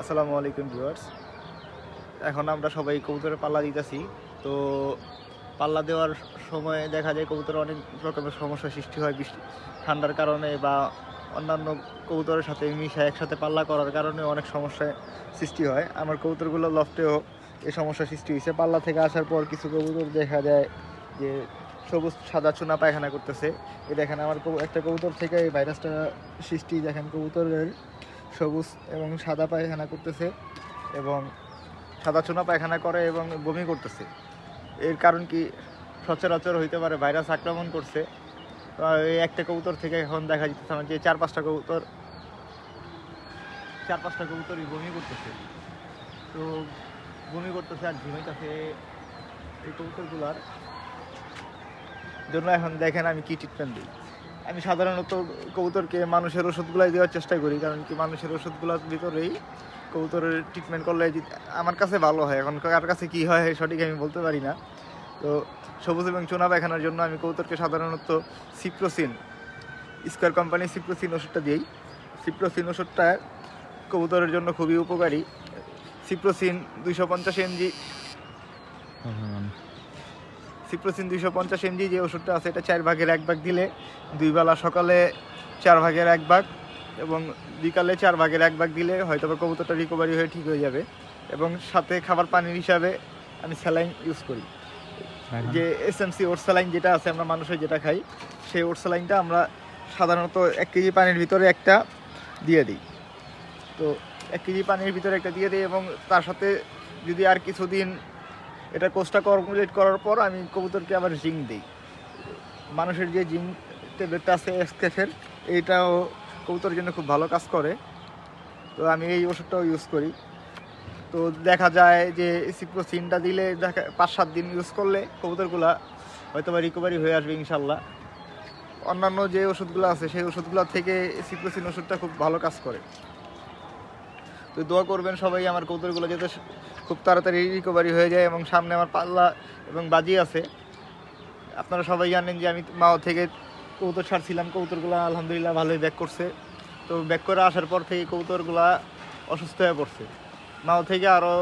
আসসালামু আলাইকুম ভিউয়ার্স। এখন আমরা সবাই কবুতরের পাল্লা দিতেছি। তো পাল্লা দেওয়ার সময় দেখা যায় কবুতরের অনেক রকমের সমস্যা সৃষ্টি হয়, বৃষ্টি, ঠান্ডার কারণে বা অন্যান্য কবুতরের সাথে মিশা একসাথে পাল্লা করার কারণে অনেক সমস্যার সৃষ্টি হয়। আমার কবুতরগুলো লফটেও এই সমস্যা সৃষ্টি হয়েছে। পাল্লা থেকে আসার পর কিছু কবুতর দেখা যায় যে সবুজ সাদা চুনা পায়খানা করতেছে। এই দেখেন, আমার একটা কবুতর থেকে এই ভাইরাসটা সৃষ্টি। দেখেন, কবুতরের সবুজ এবং সাদা পায়খানা করতেছে এবং সাদা চুনা পায়খানা করে এবং বমি করতেছে। এর কারণ কি? সচরাচর হইতে পারে ভাইরাস আক্রমণ করছে। এই একটা কবুতর থেকে এখন দেখা যাচ্ছে আমার যে চার পাঁচটা কবুতর, চার পাঁচটা কবুতরই বমি করতেছে। তো বমি করতেছে আর ঝিমাইতেছে এই কবুতরগুলার। জন্য এখন দেখেন আমি কি ট্রিটমেন্ট দিই। আমি সাধারণত কবুতরকে মানুষের ওষুধগুলাই দেওয়ার চেষ্টা করি, কারণ কি মানুষের ওষুধগুলোর ভিতরেই কবুতরের ট্রিটমেন্ট করলে আমার কাছে ভালো হয়। এখন কার কাছে কি হয়, সঠিক আমি বলতে পারি না। তো সবুজ এবং চুনা পায়খানার জন্য আমি কবুতরকে সাধারণত সিপ্রোসিন স্কোয়ার কোম্পানি সিপ্রোসিন ওষুধটা দিই। সিপ্রোসিন ওষুধটা কবুতরের জন্য খুবই উপকারী। সিপ্রোসিন দুইশো পঞ্চাশ এমজি সিপ্রোসিন দুইশো পঞ্চাশ এমজি যে ওষুধটা আছে এটা চার ভাগের এক ভাগ দিলে দুই বেলা সকালে চার ভাগের এক ভাগ এবং বিকালে চার ভাগের এক ভাগ দিলে হয়তো বা কবুতরটা রিকভারি হয়ে ঠিক হয়ে যাবে এবং সাথে খাবার পানির হিসাবে আমি স্যালাইন ইউজ করি। যে এস এম সি ওট স্যালাইন যেটা আছে আমরা মানুষের যেটা খাই সেই ওট স্যালাইনটা আমরা সাধারণত এক কেজি পানির ভিতরে একটা দিয়ে দিই। তো এক কেজি পানির ভিতরে একটা দিয়ে দিই এবং তার সাথে যদি আর কিছুদিন এটা কোর্সটা কমপ্লিট করার পর আমি কবুতরকে আবার জিঙ্ক দিই। মানুষের যে জিঙ্ক ট্যাবলেটটা আছে এসকেফের এইটাও কবুতরের জন্য খুব ভালো কাজ করে। তো আমি এই ওষুধটাও ইউজ করি। তো দেখা যায় যে সিপ্রোসিনটা দিলে দেখা পাঁচ সাত দিন ইউজ করলে কবুতরগুলা হয়তো বা রিকভারি হয়ে আসবে ইনশাল্লাহ। অন্যান্য যে ওষুধগুলো আছে, সেই ওষুধগুলো থেকে সিপ্রোসিন ওষুধটা খুব ভালো কাজ করে। তো দোয়া করবেন সবাই আমার কবুতরগুলো যাতে খুব তাড়াতাড়ি রিকভারি হয়ে যায় এবং সামনে আমার পাল্লা এবং বাজি আছে। আপনারা সবাই জানেন যে আমি মাও থেকে কবুতর ছাড়ছিলাম। কবুতরগুলো আলহামদুলিল্লাহ ভালোই ব্যাক করছে। তো ব্যাক করে আসার পর থেকে কবুতরগুলা অসুস্থ হয়ে পড়ছে। মাও থেকে আরও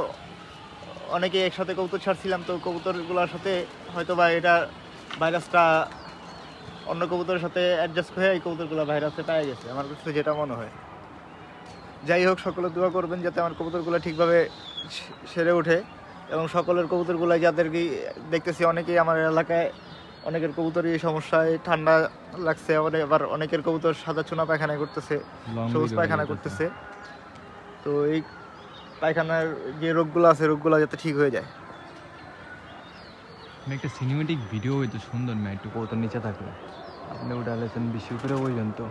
অনেকে একসাথে কবুতর ছাড়ছিলাম, তো কবুতরগুলোর সাথে হয়তো বা এটা ভাইরাসটা অন্য কবুতরের সাথে অ্যাডজাস্ট হয়ে এই কবুতরগুলো ভাইরাসে পেয়ে গেছে। আমার কাছে যেটা মনে হয়। যাই হোক সকলে দোয়া করবেন যাতে আমার কবুতরগুলো ঠিকভাবে সেরে ওঠে এবং সকলের কবুতরগুলো যাদেরকে দেখতেছি অনেকেই আমার এলাকায় অনেকের কবুতরই এই সমস্যায় ঠান্ডা লাগছে আবার আবার অনেকের কবুতর সাদা চুনা পায়খানা করতেছে সবুজ পায়খানা করতেছে। তো এই পায়খানার যে রোগগুলো আছে রোগগুলো যাতে ঠিক হয়ে যায়। আমি একটা সিনেমেটিক ভিডিও হইতো সুন্দর না একটু কৌতর নিচে থাকলে। আপনি ওটা আলেছেন বেশি উপরে ওইজন তো।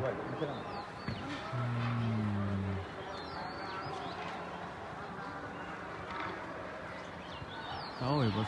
Oh, it was